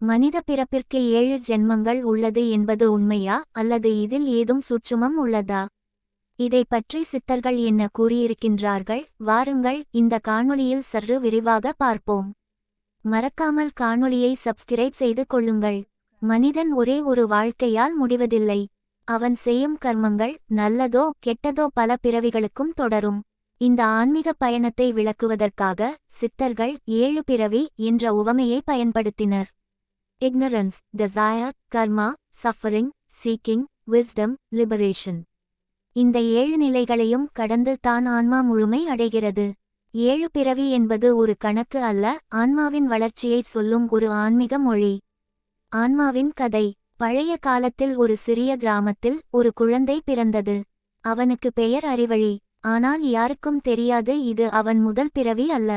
மனித பிறப்பிற்கு ஏழு ஜென்மங்கள் உள்ளது என்பது உண்மையா? அல்லது இதில் ஏதும் சுற்றுமம் உள்ளதா? இதை பற்றி சித்தர்கள் என்ன கூறியிருக்கின்றார்கள்? வாருங்கள் இந்த காணொளியில் சற்று விரிவாக பார்ப்போம். மறக்காமல் காணொளியை சப்ஸ்கிரைப் செய்து கொள்ளுங்கள். மனிதன் ஒரே ஒரு வாழ்க்கையால் முடிவதில்லை. அவன் செய்யும் கர்மங்கள் நல்லதோ கெட்டதோ பல பிறவிகளுக்கும் தொடரும். இந்த ஆன்மீக பயணத்தை விளக்குவதற்காக சித்தர்கள் ஏழு பிறவி என்ற உவமையை பயன்படுத்தினர். Ignorance desire karma suffering seeking wisdom liberation இந்த ஏழு நிலைகளையும் கடந்து தான் ஆன்மா முழுமை அடைகிறது. ஏழு பிறவி என்பது ஒரு கணக்கு அல்ல ஆன்மாவின் வளர்ச்சியைச் சொல்லும் ஒரு ஆன்மீக மொழி. ஆன்மாவின் கதை பழைய காலத்தில் ஒரு சிறிய கிராமத்தில் ஒரு குழந்தை பிறந்தது. அவனுக்கு பெயர் அறிவழி ஆனால் யாருக்கும் தெரியாது இது அவன் முதல் பிறவி அல்ல.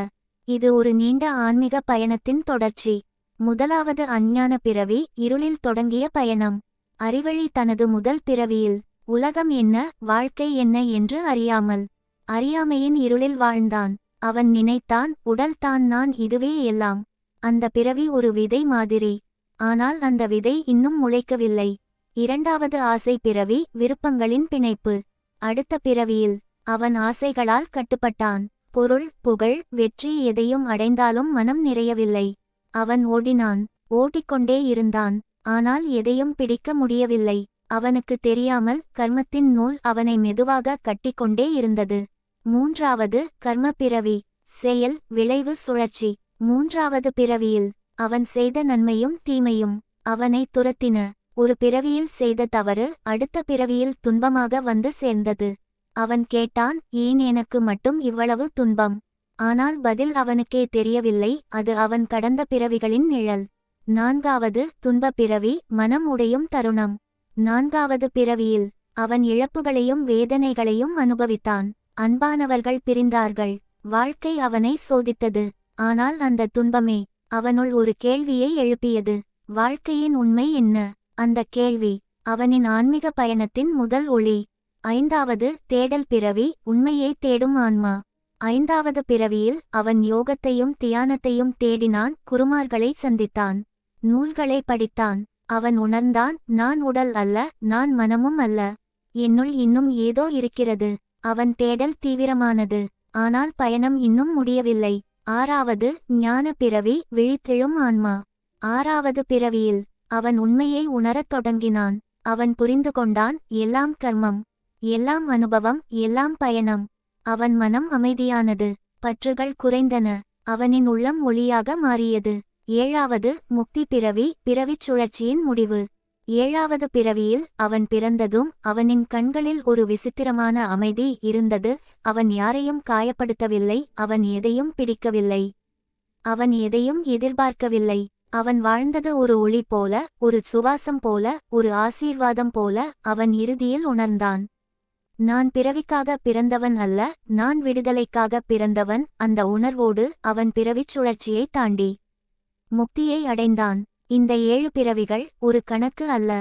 இது ஒரு நீண்ட ஆன்மீக பயணத்தின் தொடர்ச்சி. முதலாவது அஞ்ஞான பிறவி இருளில் தொடங்கிய பயணம். அறிவழி தனது முதல் பிறவியில் உலகம் என்ன வாழ்க்கை என்ன என்று அறியாமல் அறியாமையின் இருளில் வாழ்ந்தான். அவன் நினைத்தான் உடல் தான் நான் இதுவே எல்லாம். அந்த பிறவி ஒரு விதை மாதிரி. ஆனால் அந்த விதை இன்னும் முளைக்கவில்லை. இரண்டாவது ஆசை பிறவி விருப்பங்களின் பிணைப்பு. அடுத்த பிறவியில் அவன் ஆசைகளால் கட்டுப்பட்டான். பொருள் புகழ் வெற்றி எதையும் அடைந்தாலும் மனம் நிறையவில்லை. அவன் ஓடினான். ஓடிக்கொண்டே இருந்தான். ஆனால் எதையும் பிடிக்க முடியவில்லை. அவனுக்கு தெரியாமல் கர்மத்தின் நூல் அவனை மெதுவாக கட்டிக்கொண்டே இருந்தது. மூன்றாவது கர்ம பிறவி செயல் விளைவு சுழற்சி. மூன்றாவது பிறவியில் அவன் செய்த நன்மையும் தீமையும் அவனை துரத்தின. ஒரு பிறவியில் செய்த தவறு அடுத்த பிறவியில் துன்பமாக வந்து சேர்ந்தது. அவன் கேட்டான் ஏன் எனக்கு மட்டும் இவ்வளவு துன்பம்? ஆனால் பதில் அவனுக்கே தெரியவில்லை அது அவன் கடந்த பிறவிகளின் நிழல். நான்காவது துன்ப பிறவி மனம் உடையும் தருணம். நான்காவது பிறவியில் அவன் இழப்புகளையும் வேதனைகளையும் அனுபவித்தான். அன்பானவர்கள் பிரிந்தார்கள். வாழ்க்கை அவனை சோதித்தது. ஆனால் அந்த துன்பமே அவனுள் ஒரு கேள்வியை எழுப்பியது. வாழ்க்கையின் உண்மை என்ன? அந்த கேள்வி அவனின் ஆன்மீக பயணத்தின் முதல் ஒளி. ஐந்தாவது தேடல் பிறவி உண்மையை தேடும் ஆன்மா. ஐந்தாவது பிறவியில் அவன் யோகத்தையும் தியானத்தையும் தேடினான் குருமார்களை சந்தித்தான். நூல்களை படித்தான். அவன் உணர்ந்தான் நான் உடல் அல்ல நான் மனமும் அல்ல. என்னுள் இன்னும் ஏதோ இருக்கிறது. அவன் தேடல் தீவிரமானது. ஆனால் பயணம் இன்னும் முடியவில்லை. ஆறாவது ஞான பிறவி விழித்தெழும் ஆன்மா. ஆறாவது பிறவியில் அவன் உண்மையை உணரத் தொடங்கினான். அவன் புரிந்து கொண்டான் எல்லாம் கர்மம். எல்லாம் அனுபவம். எல்லாம் பயணம். அவன் மனம் அமைதியானது. பற்றுகள் குறைந்தன. அவனின் உள்ளம் ஒளியாக மாறியது. ஏழாவது முக்தி பிறவி பிறவிச் சுழற்சியின் முடிவு. ஏழாவது பிறவியில் அவன் பிறந்ததும் அவனின் கண்களில் ஒரு விசித்திரமான அமைதி இருந்தது. அவன் யாரையும் காயப்படுத்தவில்லை. அவன் எதையும் பிடிக்கவில்லை. அவன் எதையும் எதிர்பார்க்கவில்லை. அவன் வாழ்ந்தது ஒரு ஒளி போல ஒரு சுவாசம் போல ஒரு ஆசீர்வாதம் போல அவன் இறுதியில் உணர்ந்தான். நான் பிறவிக்காக பிறந்தவன் அல்ல நான் விடுதலைக்காக பிறந்தவன் அந்த உணர்வோடு அவன் பிறவிச் சுழற்சியை தாண்டி முக்தியை அடைந்தான். இந்த ஏழு பிறவிகள் ஒரு கணக்கு அல்ல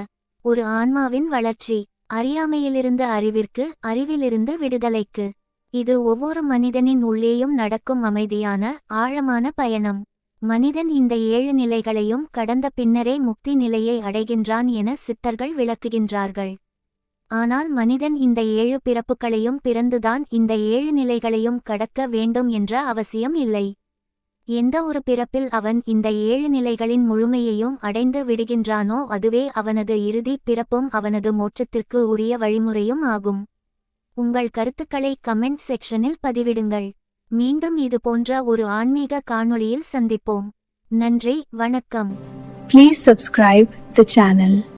ஒரு ஆன்மாவின் வளர்ச்சி. அறியாமையிலிருந்து அறிவிற்கு அறிவிலிருந்து விடுதலைக்கு. இது ஒவ்வொரு மனிதனின் உள்ளேயும் நடக்கும் அமைதியான ஆழமான பயணம். மனிதன் இந்த ஏழு நிலைகளையும் கடந்த பின்னரே முக்தி நிலையை அடைகின்றான் என சித்தர்கள் விளக்குகின்றார்கள். ஆனால் மனிதன் இந்த ஏழு பிறப்புகளையும் பிறந்துதான் இந்த ஏழு நிலைகளையும் கடக்க வேண்டும் என்ற அவசியம் இல்லை. எந்த ஒரு பிறப்பில் அவன் இந்த ஏழு நிலைகளின் முழுமையையும் அடைந்து விடுகின்றானோ அதுவே அவனது இறுதி பிறப்பும் அவனது மோட்சத்திற்கு உரிய வழிமுறையும் ஆகும். உங்கள் கருத்துக்களை கமெண்ட் செக்ஷனில் பதிவிடுங்கள். மீண்டும் இது போன்ற ஒரு ஆன்மீக காணொளியில் சந்திப்போம். நன்றி வணக்கம். Please subscribe the channel.